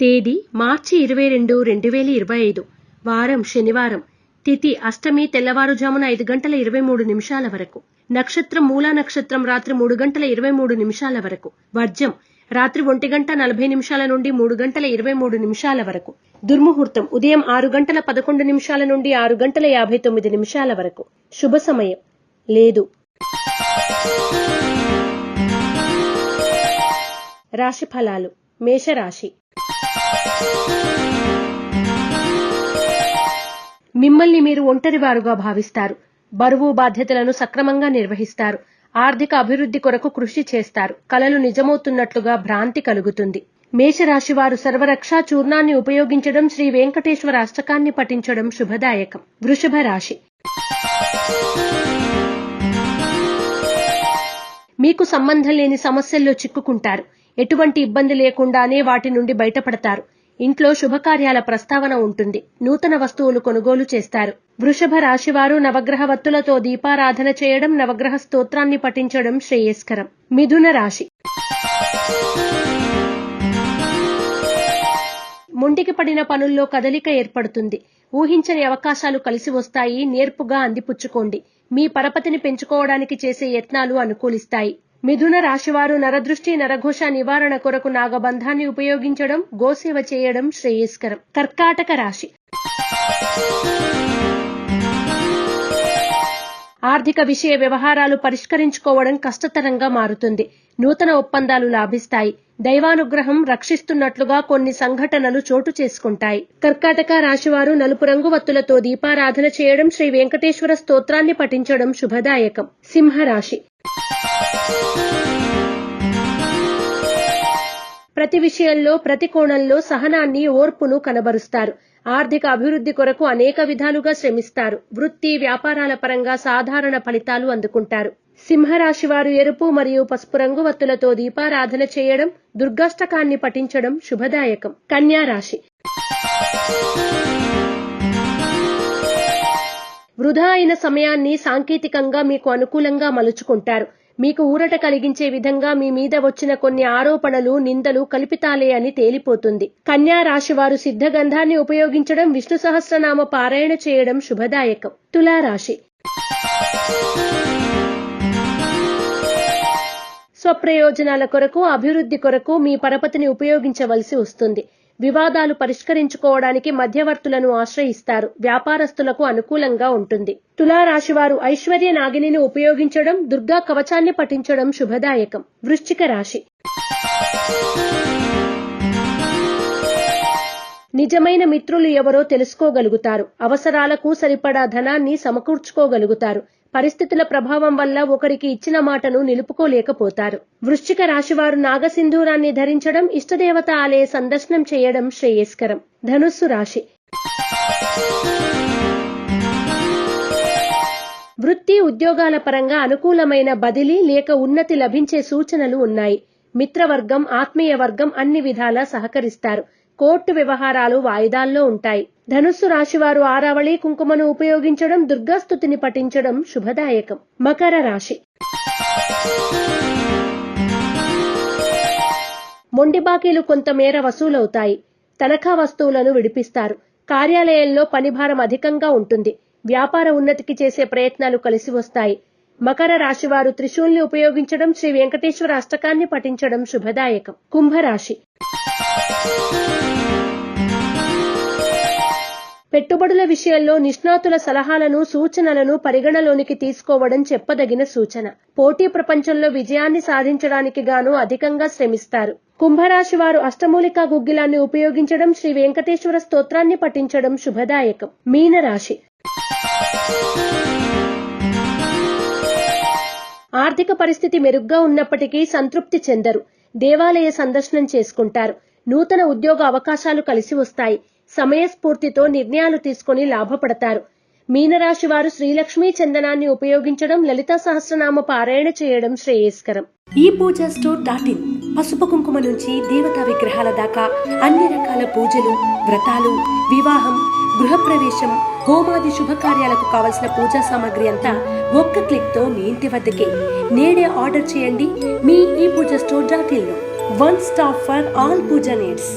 తేదీ మార్చి ఇరవై రెండు రెండు వేల ఇరవై ఐదు. వారం శనివారం. తిథి అష్టమి తెల్లవారుజామున ఐదు గంటల ఇరవై మూడు నిమిషాల వరకు. నక్షత్రం మూలా నక్షత్రం రాత్రి మూడు గంటల ఇరవై మూడు నిమిషాల వరకు. వర్జం. రాత్రి ఒంటి గంట నలభై నిమిషాల నుండి మూడు గంటల ఇరవై మూడు నిమిషాల వరకు. దుర్ముహూర్తం. ఉదయం ఆరు గంటల పదకొండు నిమిషాల నుండి ఆరు గంటల యాభై తొమ్మిది నిమిషాల వరకు. శుభ సమయం. లేదు. రాశి ఫలాలు మేషరాశి. మిమ్మల్ని మీరు ఒంటరివారుగా భావిస్తారు. బరువు బాధ్యతలను సక్రమంగా నిర్వహిస్తారు. ఆర్థిక అభివృద్ధి కొరకు కృషి చేస్తారు. కలలు నిజమవుతున్నట్లుగా భ్రాంతి కలుగుతుంది. మేషరాశి వారు సర్వరక్షా చూర్ణాన్ని ఉపయోగించడం శ్రీ వెంకటేశ్వర అష్టకాన్ని పఠించడం శుభదాయకం. వృషభ రాశి. మీకు సంబంధం లేని సమస్యల్లో చిక్కుకుంటారు. ఎటువంటి ఇబ్బంది లేకుండానే వాటి నుండి బయటపడతారు. ఇంట్లో శుభకార్యాల ప్రస్తావన ఉంటుంది. నూతన వస్తువులు కొనుగోలు చేస్తారు. వృషభ రాశివారు నవగ్రహ వత్తులతో దీపారాధన చేయడం నవగ్రహ స్తోత్రాన్ని పఠించడం శ్రేయస్కరం. మిథున రాశి. ముండికి పడిన పనుల్లో కదలిక ఏర్పడుతుంది. ఊహించని అవకాశాలు కలిసి వస్తాయి. నేర్పుగా అందిపుచ్చుకోండి. మీ పరపతిని పెంచుకోవడానికి చేసే యత్నాలు అనుకూలిస్తాయి. మిథున రాశివారు నరదృష్టి నరఘోష నివారణ కొరకు నాగబంధాన్ని ఉపయోగించడం గోసేవ చేయడం శ్రేయస్కరం. కర్కాటక రాశి. ఆర్థిక విషయ వ్యవహారాలు పరిష్కరించుకోవడం కష్టతరంగా మారుతుంది. నూతన ఒప్పందాలు లాభిస్తాయి. దైవానుగ్రహం రక్షిస్తున్నట్లుగా కొన్ని సంఘటనలు చోటు చేసుకుంటాయి. కర్కాటక రాశివారు నలుపు రంగు వత్తులతో దీపారాధన చేయడం శ్రీ వెంకటేశ్వర స్తోత్రాన్ని పఠించడం శుభదాయకం. సింహరాశి. ప్రతి విషయంలో ప్రతి కోణంలో సహనాన్ని ఓర్పును కనబరుస్తారు. ఆర్థిక అభివృద్ధి కొరకు అనేక విధాలుగా శ్రమిస్తారు. వృత్తి వ్యాపారాల పరంగా సాధారణ ఫలితాలు అందుకుంటారు. సింహరాశి వారు ఎరుపు మరియు పసుపు రంగు వత్తులతో దీపారాధన చేయడం దుర్గాష్టకాన్ని పఠించడం శుభదాయకం. కన్యా రాశి. వృధా అయిన సమయాన్ని సాంకేతికంగా మీకు అనుకూలంగా మలుచుకుంటారు. మీకు ఊరట కలిగించే విధంగా మీ మీద వచ్చిన కొన్ని ఆరోపణలు నిందలు కల్పితాలే అని తేలిపోతుంది. కన్యా రాశి వారు సిద్ధగంధాన్ని ఉపయోగించడం విష్ణు సహస్రనామ పారాయణ చేయడం శుభదాయకం. తులారాశి. స్వప్రయోజనాల కొరకు అభివృద్ధి కొరకు మీ పరపతిని ఉపయోగించవలసి వస్తుంది. వివాదాలు పరిష్కరించుకోవడానికి మధ్యవర్తులను ఆశ్రయిస్తారు. వ్యాపారస్తులకు అనుకూలంగా ఉంటుంది. తులారాశివారు ఐశ్వర్య నాగిని ఉపయోగించడం దుర్గా కవచాన్ని పఠించడం శుభదాయకం. వృశ్చిక రాశి. నిజమైన మిత్రులు ఎవరో తెలుసుకోగలుగుతారు. అవసరాలకు సరిపడా ధనాన్ని సమకూర్చుకోగలుగుతారు. పరిస్థితుల ప్రభావం వల్ల ఒకరికి ఇచ్చిన మాటను నిలుపుకోలేకపోతారు. వృశ్చిక రాశివారు నాగసింధూరాన్ని ధరించడం ఇష్టదేవత ఆలయ సందర్శనం చేయడం శ్రేయస్కరం. ధనుస్సు రాశి. వృత్తి ఉద్యోగాల పరంగా అనుకూలమైన బదిలీ లేక ఉన్నతి లభించే సూచనలు ఉన్నాయి. మిత్రవర్గం ఆత్మీయ వర్గం అన్ని విధాలా సహకరిస్తారు. కోర్టు వ్యవహారాలు వాయిదాల్లో ఉంటాయి. ధనుస్సు రాశివారు ఆరావళి కుంకుమను ఉపయోగించడం దుర్గాస్తుతిని పఠించడం శుభదాయకం. మకర రాశి. మొండి బాకీలు కొంతమేర వసూలవుతాయి. తనఖా వస్తువులను విడిపిస్తారు. కార్యాలయంలో పనిభారం అధికంగా ఉంటుంది. వ్యాపార ఉన్నతికి చేసే ప్రయత్నాలు కలిసి వస్తాయి. మకర రాశివారు త్రిశూల్ని ఉపయోగించడం శ్రీ వెంకటేశ్వర అష్టకాన్ని పఠించడం శుభదాయకం. కుంభరాశి. పెట్టుబడుల విషయంలో నిష్ణాతుల సలహాలను సూచనలను పరిగణలోనికి తీసుకోవడం చెప్పదగిన సూచన. పోటీ ప్రపంచంలో విజయాన్ని సాధించడానికి గాను అధికంగా శ్రమిస్తారు. కుంభరాశి వారు అష్టమూలికా గుగ్గిలాన్ని ఉపయోగించడం శ్రీ వెంకటేశ్వర స్తోత్రాన్ని పఠించడం శుభదాయకం. మీనరాశి ఆర్థిక పరిస్థితి మెరుగ్గా ఉన్నప్పటికీ సంతృప్తి చెందరు. దేవాలయ సందర్శనం చేసుకుంటారు. నూతన ఉద్యోగ అవకాశాలు కలిసి వస్తాయి. సమయస్ఫూర్తితో నిర్ణయాలు తీసుకుని లాభపడతారు. మీనరాశి వారు శ్రీలక్ష్మీ చందనాన్ని ఉపయోగించడం లలితా సహస్రనామ పారాయణ చేయడం శ్రేయస్కరం. ఈ పూజ స్టోర్ డాట్ ఇన్ పసుపు కుంకుమ నుంచి దేవతా విగ్రహాల దాకా అన్ని రకాల పూజలు వ్రతాలు వివాహం గృహప్రవేశం హోమాది శుభకార్యాలకు కావలసిన పూజా సామాగ్రి అంతా ఒక్క క్లిక్తో మీ ఇంటి వద్దకే. నేడే ఆర్డర్ చేయండి మీ ఈ పూజ store dot ఇన్లో one stop for all puja needs.